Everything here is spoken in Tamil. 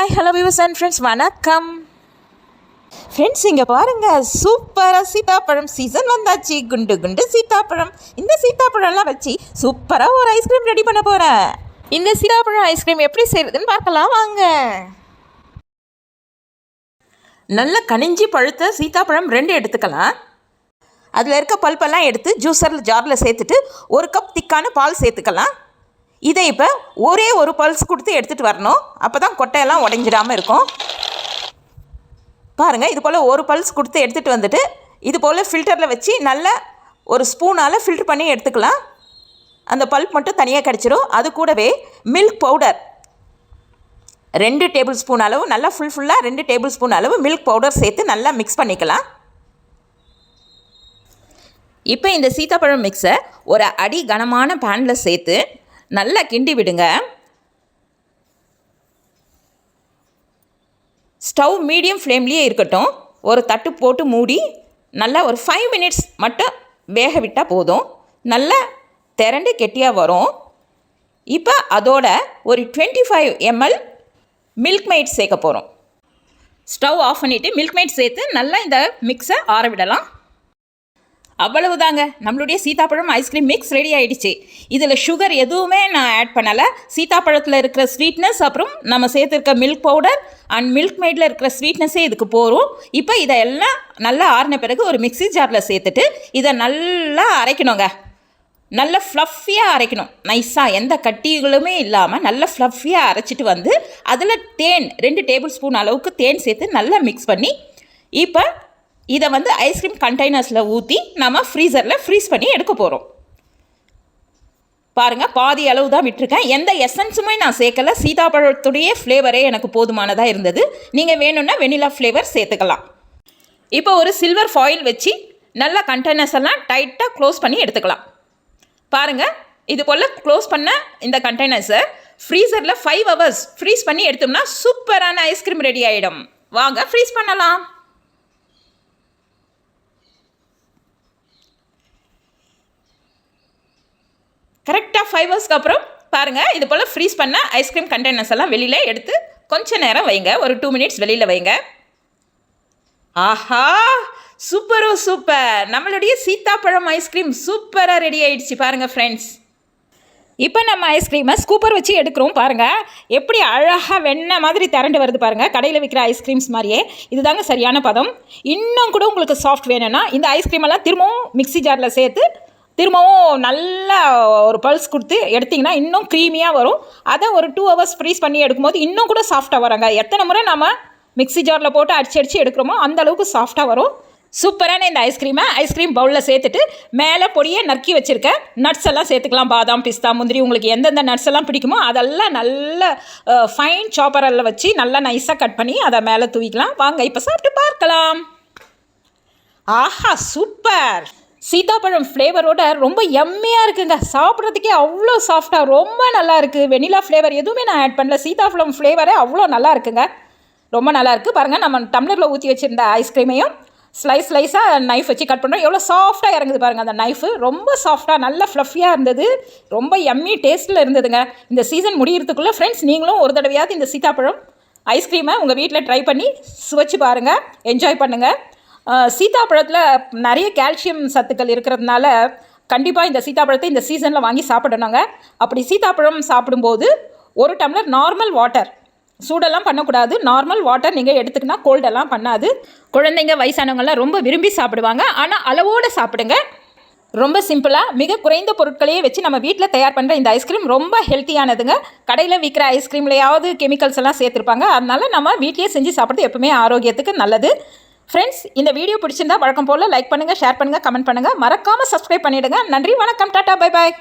Hi hello views and friends வணக்கம். ஃப்ரெண்ட்ஸ் இங்கே பாருங்கள் சூப்பராக சீதாப்பழம் சீசன் வந்தாச்சு. குண்டு குண்டு சீதாப்பழம் இந்த சீதாப்பழம்லாம் வச்சு சூப்பராக ஒரு ஐஸ்கிரீம் ரெடி பண்ண போகிறேன் இந்த சீதாப்பழம் ஐஸ்கிரீம் எப்படி செய்கிறதுன்னு பார்க்கலாம் வாங்க. நல்ல கனிஞ்சி பழுத்த சீதாப்பழம் ரெண்டு எடுத்துக்கலாம். அதில் இருக்க பல்பெல்லாம் எடுத்து ஜூஸரில் ஜாரில் சேர்த்துட்டு ஒரு கப் திக்கான பால் சேர்த்துக்கலாம். இதை இப்போ ஒரே ஒரு பல்ஸ் கொடுத்து எடுத்துகிட்டு வரணும். அப்போ தான் கொட்டையெல்லாம் உடஞ்சிடாமல் இருக்கும். பாருங்கள் இது போல் ஒரு பல்ஸ் கொடுத்து எடுத்துகிட்டு வந்துட்டு இது போல் ஃபில்டரில் வச்சு நல்லா ஒரு ஸ்பூனால் ஃபில்டர் பண்ணி எடுத்துக்கலாம். அந்த பல்ப் மட்டும் தனியாக கிடச்சிரும். அது கூடவே மில்க் பவுடர் ரெண்டு டேபிள் ஸ்பூன் அளவு நல்லா ஃபுல் ஃபுல்லாக ரெண்டு டேபிள் ஸ்பூன் அளவு மில்க் பவுடர் சேர்த்து நல்லா மிக்ஸ் பண்ணிக்கலாம். இப்போ இந்த சீத்தாப்பழம் மிக்ஸை ஒரு அடி கனமான பேனில் சேர்த்து நல்லா கிண்டி விடுங்க. ஸ்டவ் மீடியம் ஃப்ளேம்லேயே இருக்கட்டும். ஒரு தட்டு போட்டு மூடி நல்லா ஒரு ஃபைவ் மினிட்ஸ் மட்டும் வேக விட்டால் போதும். நல்லா திரண்டு கெட்டியாக வரும். இப்போ அதோட ஒரு twenty five ML Milkmaid சேர்க்க போகிறோம் ஸ்டவ் ஆஃப் பண்ணிவிட்டு மில்க் மைட் சேர்த்து நல்லா இந்த மிக்ஸை ஆற விடலாம். அவ்வளவுதாங்க. நம்மளுடைய சீதாப்பழம் ஐஸ்கிரீம் மிக்ஸ் ரெடி ஆகிடுச்சு இதில் சுகர் எதுவுமே நான் ஆட் பண்ணலை. சீதாப்பழத்தில் இருக்கிற ஸ்வீட்னஸ் அப்புறம் நம்ம சேர்த்துருக்க மில்க் பவுடர் அண்ட் மில்க் மேடில் இருக்கிற ஸ்வீட்னஸே இதுக்கு போகும் இப்போ இதெல்லாம் நல்லா ஆறின பிறகு ஒரு மிக்ஸி ஜாரில் சேர்த்துட்டு இதை நல்லா அரைக்கணுங்க. நல்ல ஃப்ளஃபியாக அரைக்கணும். நைஸாக எந்த கட்டிகளுமே இல்லாமல் நல்ல ஃப்ளஃபியாக அரைச்சிட்டு வந்து அதில் தேன் ரெண்டு டேபிள் ஸ்பூன் அளவுக்கு தேன் சேர்த்து நல்லா மிக்ஸ் பண்ணி இப்போ இதை வந்து ஐஸ்கிரீம் கண்டெய்னர்ஸில் ஊற்றி நம்ம ஃப்ரீசரில் ஃப்ரீஸ் பண்ணி எடுக்க போகிறோம் பாருங்கள் பாதி அளவு தான் விட்டுருக்கேன். எந்த எசன்ஸுமே நான் சேர்க்கல. சீதாப்பழத்துடைய ஃப்ளேவரே எனக்கு போதுமானதாக இருந்தது. நீங்கள் வேணும்னா வெனிலா ஃப்ளேவர் சேர்த்துக்கலாம். இப்போ ஒரு சில்வர் ஃபாயில் வச்சு நல்ல கண்டெய்னர்ஸ் எல்லாம் டைட்டாக க்ளோஸ் பண்ணி எடுத்துக்கலாம். பாருங்கள் இது போல் க்ளோஸ் பண்ண இந்த கண்டெய்னர்ஸை ஃப்ரீசரில் ஃபைவ் ஹவர்ஸ் ஃப்ரீஸ் பண்ணி எடுத்தோம்னா சூப்பரான ஐஸ்கிரீம் ரெடி ஆகிடும் வாங்க ஃப்ரீஸ் பண்ணலாம். கரெக்டாக ஃபைவ் ஹவர்ஸ்க்கு அப்புறம் பாருங்கள் இது போல் ஃப்ரீஸ் பண்ண ஐஸ்கிரீம் கண்டெய்னர்ஸ் எல்லாம் வெளியில் எடுத்து கொஞ்சம் நேரம் வைங்க. ஒரு டூ மினிட்ஸ் வெளியில் வைங்க. ஆஹா! சூப்பரோ சூப்பர் நம்மளுடைய சீத்தாப்பழம் ஐஸ்கிரீம் சூப்பராக ரெடி ஆயிடுச்சு பாருங்கள் ஃப்ரெண்ட்ஸ் இப்போ நம்ம ஐஸ்கிரீமை ஸ்கூப்பர் வச்சு எடுக்கிறோம் பாருங்கள் எப்படி அழகாக வெண்ணெய் மாதிரி திரண்டு வருது பாருங்கள் கடையில் விற்கிற ஐஸ்கிரீம்ஸ் மாதிரியே. இதுதாங்க சரியான பதம். இன்னும் கூட உங்களுக்கு சாஃப்ட் வேணும்னா இந்த ஐஸ்கிரீமெல்லாம் திரும்பவும் மிக்ஸி ஜாரில் சேர்த்து திரும்பவும் நல்லா ஒரு பல்ஸ் கொடுத்து எடுத்திங்கன்னா இன்னும் க்ரீமியாக வரும். அதை ஒரு டூ ஹவர்ஸ் ஃப்ரீஸ் பண்ணி எடுக்கும்போது இன்னும் கூட சாஃப்டாக வராங்க. எத்தனை முறை நம்ம மிக்ஸி ஜாரில் போட்டு அடிச்சு அடிச்சு எடுக்கிறோமோ அந்த அளவுக்கு சாஃப்டாக வரும். சூப்பரான இந்த ஐஸ்கிரீமை ஐஸ்கிரீம் பவுலில் சேர்த்துட்டு மேலே பொடியை நறுக்கி வச்சுருக்கேன் நட்ஸ் எல்லாம் சேர்த்துக்கலாம். பாதாம் பிஸ்தா முந்திரி உங்களுக்கு எந்தெந்த நட்ஸ் எல்லாம் பிடிக்குமோ அதெல்லாம் நல்ல ஃபைன் சாப்பரில் வச்சு நல்லா நைஸாக கட் பண்ணி அதை மேலே தூவிக்கலாம். வாங்க இப்போ சாப்பிட்டு பார்க்கலாம். ஆஹா சூப்பர்! சீதாப்பழம் ஃப்ளேவரோட ரொம்ப எம்மையாக இருக்குங்க. சாப்பிட்றதுக்கே அவ்வளோ சாஃப்டாக ரொம்ப நல்லா இருக்குது வெனிலா ஃப்ளேவர் எதுவுமே நான் ஆட் பண்ணல. சீதாப்பழம் ஃப்ளேவரே அவ்வளோ நல்லா இருக்குங்க ரொம்ப நல்லா இருக்குது பாருங்கள் நம்ம டம்ளரில் ஊற்றி வச்சுருந்த ஐஸ்கிரீமையும் ஸ்லைஸ் ஸ்லைஸாக நைஃப் வச்சு கட் பண்ணுறோம் எவ்வளோ சாஃப்டாக இறங்குது பாருங்கள் அந்த நைஃபு ரொம்ப சாஃப்டாக நல்ல ஃப்ளஃபியாக இருந்தது. ரொம்ப எம்மி டேஸ்ட்டில் இருந்ததுங்க. இந்த சீசன் முடிகிறதுக்குள்ளே ஃப்ரெண்ட்ஸ் நீங்களும் ஒரு தடவையாவது இந்த சீதாப்பழம் ஐஸ்கிரீமை உங்கள் வீட்டில் ட்ரை பண்ணி சுவைச்சு பாருங்கள் என்ஜாய் பண்ணுங்கள் சீதாப்பழத்தில் நிறைய கால்சியம் சத்துக்கள் இருக்கிறதுனால கண்டிப்பாக இந்த சீதாப்பழத்தை இந்த சீசனில் வாங்கி சாப்பிடணுங்க. அப்படி சீதாப்பழம் சாப்பிடும்போது ஒரு டம்ளர் நார்மல் வாட்டர் சூடெல்லாம் பண்ணக்கூடாது. நார்மல் வாட்டர் நீங்கள் எடுத்துக்கினா கோல்டெல்லாம் பண்ணாது. குழந்தைங்க வயசானவங்கள்லாம் ரொம்ப விரும்பி சாப்பிடுவாங்க. ஆனால் அளவோடு சாப்பிடுங்க. ரொம்ப சிம்பிளாக மிக குறைந்த பொருட்களையே வச்சு நம்ம வீட்டில் தயார் பண்ணுற இந்த ஐஸ்கிரீம் ரொம்ப ஹெல்த்தியானதுங்க கடையில் விற்கிற ஐஸ்கிரீம்லையாவது கெமிக்கல்ஸ் எல்லாம் சேர்த்துருப்பாங்க. அதனால நம்ம வீட்லேயே செஞ்சு சாப்பிட்றது எப்பவுமே ஆரோக்கியத்துக்கு நல்லது. ஃப்ரெண்ட்ஸ் இந்த வீடியோ பிடிச்சிருந்தா வழக்கம் போல் லைக் பண்ணுங்கள் ஷேர் பண்ணுங்கள் கமெண்ட் பண்ணுங்கள் மறக்காமல் சப்ஸ்கிரைப் பண்ணிவிடுங்க நன்றி வணக்கம். Tata bye bye